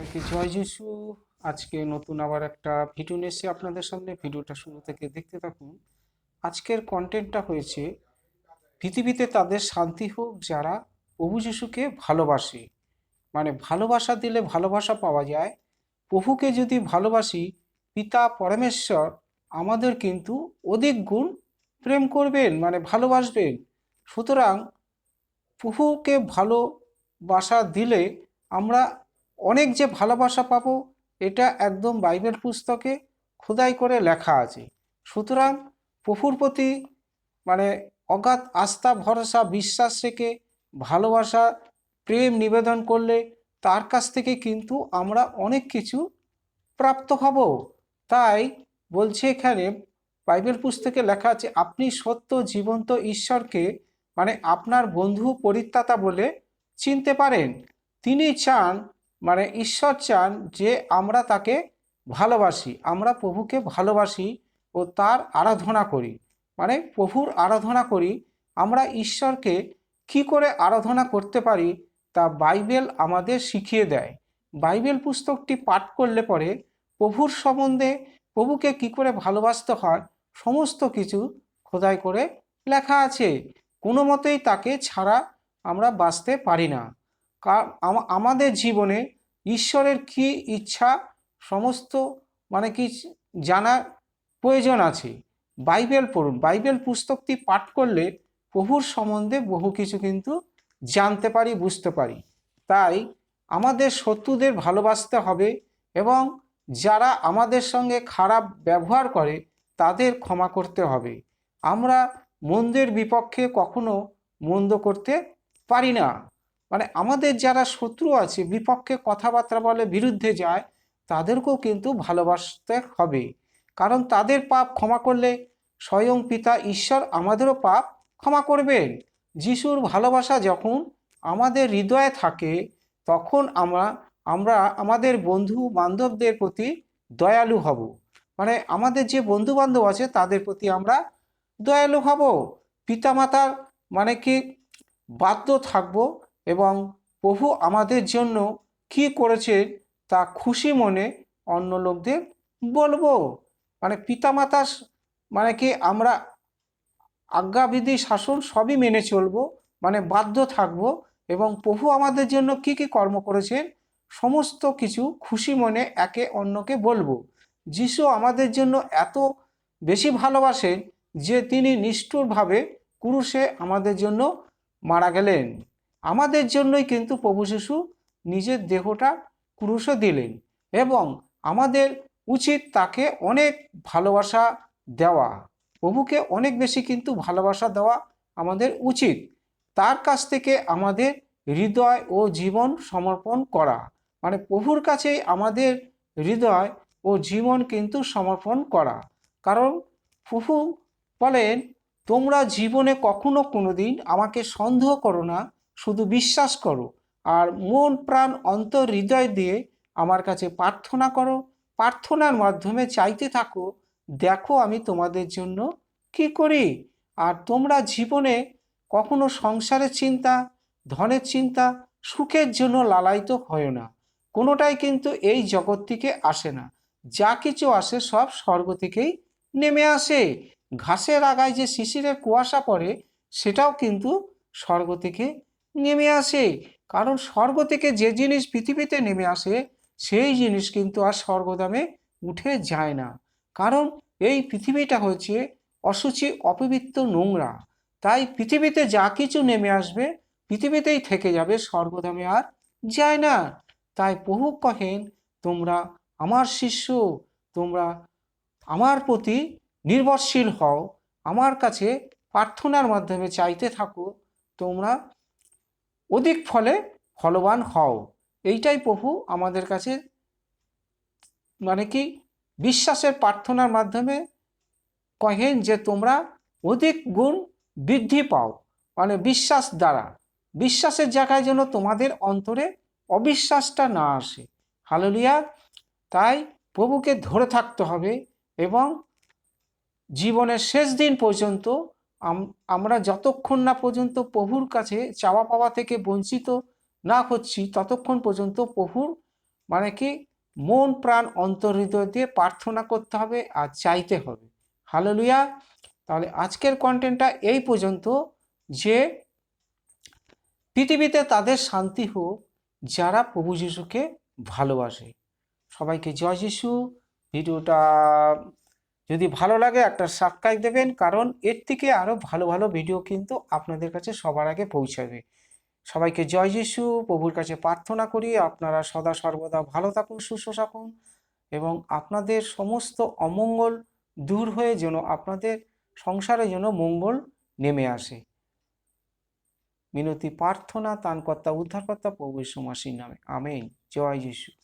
সবাইকে জয় যিশু। আজকে নতুন আবার একটা ভিডিও নিয়ে এসেছি আপনাদের সামনে। ভিডিওটা শুরু থেকে দেখতে থাকুন। আজকের কন্টেন্টটা হয়েছে, পৃথিবীতে তাদের শান্তি হোক যারা প্রভু যিশুকে ভালোবাসে। মানে ভালোবাসা দিলে ভালোবাসা পাওয়া যায়। প্রভুকে যদি ভালোবাসি, পিতা পরমেশ্বর আমাদের কিন্তু অধিক গুণ প্রেম করবেন মানে ভালোবাসবেন। সুতরাং প্রভুকে ভালোবাসা দিলে আমরা অনেক যে ভালোবাসা পাবো, এটা একদম বাইবেল পুস্তকে খোদাই করে লেখা আছে। সুতরাং প্রভুর প্রতি মানে অগাধ আস্থা, ভরসা, বিশ্বাস রেখে ভালোবাসা, প্রেম নিবেদন করলে তার কাছ থেকে কিন্তু আমরা অনেক কিছু প্রাপ্ত হব। তাই বলছে এখানে বাইবেল পুস্তকে লেখা আছে, আপনি সত্য, জীবন্ত ঈশ্বরকে মানে আপনার বন্ধু, পরিত্রাতা বলে চিনতে পারেন। তিনি চান মানে ঈশ্বর চান যে আমরা তাকে ভালোবাসি, আমরা প্রভুকে ভালোবাসি ও তার আরাধনা করি। মানে প্রভুর আরাধনা করি, আমরা ঈশ্বরকে কি করে আরাধনা করতে পারি তা বাইবেল আমাদের শিখিয়ে দেয়। বাইবেল পুস্তকটি পাঠ করলে পরে প্রভুর সম্বন্ধে প্রভুকে কি করে ভালোবাসতে হয় সমস্ত কিছু খোদাই করে লেখা আছে। কোনো মতেই তাকে ছাড়া আমরা বাঁচতে পারি না। আমাদের জীবনে ঈশ্বরের কি ইচ্ছা, সমস্ত মানে কি জানার প্রয়োজন আছে? বাইবেল পড়ুন। বাইবেল পুস্তকটি পাঠ করলে প্রভুর সম্বন্ধে বহু কিছু কিন্তু জানতে পারি, বুঝতে পারি। তাই আমাদের শত্রুদের ভালোবাসতে হবে এবং যারা আমাদের সঙ্গে খারাপ ব্যবহার করে তাদের ক্ষমা করতে হবে। আমরা মন্দের বিপক্ষে কখনো মন্দ করতে পারি না। মানে আমাদের যারা শত্রু আছে, বিপক্ষে কথাবার্তা বলে বিরুদ্ধে যায়, তাদেরকেও কিন্তু ভালোবাসতে হবে। কারণ তাদের পাপ ক্ষমা করলে স্বয়ং পিতা ঈশ্বর আমাদেরও পাপ ক্ষমা করবেন। যিশুর ভালোবাসা যখন আমাদের হৃদয়ে থাকে, তখন আমরা আমরা আমাদের বন্ধু বান্ধবদের প্রতি দয়ালু হব। মানে আমাদের যে বন্ধু বান্ধব আছে, তাদের প্রতি আমরা দয়ালু হব। পিতামাতার মানে কি বাধ্য থাকব এবং প্রভু আমাদের জন্য কি করেছে তা খুশি মনে অন্য লোকদের বলব। মানে পিতামাতা মানে কি আমরা আজ্ঞাবিধি শাসন সবই মেনে চলবো মানে বাধ্য থাকব এবং প্রভু আমাদের জন্য কি কি কর্ম করেছেন সমস্ত কিছু খুশি মনে একে অন্যকে বলব। যিশু আমাদের জন্য এত বেশি ভালোবাসেন যে তিনি নিষ্ঠুরভাবে কুরুষে আমাদের জন্য মারা গেলেন। আমাদের জন্যই কিন্তু প্রভু শিশু নিজের দেহটা ক্রুশে দিলেন এবং আমাদের উচিত তাকে অনেক ভালোবাসা দেওয়া। প্রভুকে অনেক বেশি কিন্তু ভালোবাসা দেওয়া আমাদের উচিত। তার কাছ থেকে আমাদের হৃদয় ও জীবন সমর্পণ করা। মানে প্রভুর কাছেই আমাদের হৃদয় ও জীবন কিন্তু সমর্পণ করা। কারণ প্রভু বলেন, তোমরা জীবনে কখনো কোনো দিন আমাকে সন্দেহ করো না শুধু বিশ্বাস করো আর মন প্রাণ অন্তর হৃদয় দিয়ে আমার কাছে প্রার্থনা করো। প্রার্থনার মাধ্যমে চাইতে থাকো, দেখো আমি তোমাদের জন্য কি করি। আর তোমরা জীবনে কখনো সংসারের চিন্তা, ধনের চিন্তা, সুখের জন্য লালায়িত হয় না। কোনোটাই কিন্তু এই জগৎ থেকে আসে না। যা কিছু আসে সব স্বর্গ থেকেই নেমে আসে। ঘাসের আগায় যে শিশিরের কুয়াশা পড়ে, সেটাও কিন্তু স্বর্গ থেকে নেমে আসে। কারণ স্বর্গ থেকে যে জিনিস পৃথিবীতে নেমে আসে, সেই জিনিস কিন্তু আর স্বর্গদামে উঠে যায় না। কারণ এই পৃথিবীটা হচ্ছে অসুচি অপবিত্র নোংরা। তাই পৃথিবীতে যা কিছু নেমে আসবে, পৃথিবীতেই থেকে যাবে, স্বর্গধামে আর যায় না। তাই প্রভু কহেন, তোমরা আমার শিষ্য, তোমরা আমার প্রতি নির্ভরশীল হও। আমার কাছে প্রার্থনার মাধ্যমে চাইতে থাকো। তোমরা অধিক ফলে ফলবান হও। এইটাই প্রভু আমাদের কাছে মানে কি বিশ্বাসের প্রার্থনার মাধ্যমে কহেন যে তোমরা অধিক গুণ বৃদ্ধি পাও। মানে বিশ্বাস দ্বারা। বিশ্বাসের জায়গায় যেন তোমাদের অন্তরে অবিশ্বাসটা না আসে। হালুলিয়া। তাই প্রভুকে ধরে থাকতে হবে এবং জীবনের শেষ দিন পর্যন্ত আমরা যতক্ষণ না পর্যন্ত প্রভুর কাছে চাওয়া পাওয়া থেকে বঞ্চিত না হচ্ছি, ততক্ষণ পর্যন্ত প্রভুর মানে কি মন, প্রাণ অন্তর হৃদয় দিয়ে প্রার্থনা করতে হবে আর চাইতে হবে। হালেলুয়া। তাহলে আজকের কন্টেন্টটা এই পর্যন্ত যে পৃথিবীতে তাদের শান্তি হোক, যারা প্রভু যিশুকে ভালোবাসে। সবাইকে জয় যিশু। ভিডিওটা যদি ভালো লাগে একটা সাবস্ক্রাইব দেবেন, কারণ এর থেকে আরও ভালো ভালো ভিডিও কিন্তু আপনাদের কাছে সবার আগে পৌঁছাবে। সবাইকে জয় যিশু, প্রভুর কাছে প্রার্থনা করি, আপনারা সদা সর্বদা ভালো থাকুন, সুস্থ থাকুন এবং আপনাদের সমস্ত অমঙ্গল দূর হয়ে যেন আপনাদের সংসারে যেন মঙ্গল নেমে আসে। মিনতি প্রার্থনা তানকর্তা উদ্ধারকর্তা, প্রভু সমাসীর নামে। আমেন। জয় যিশু।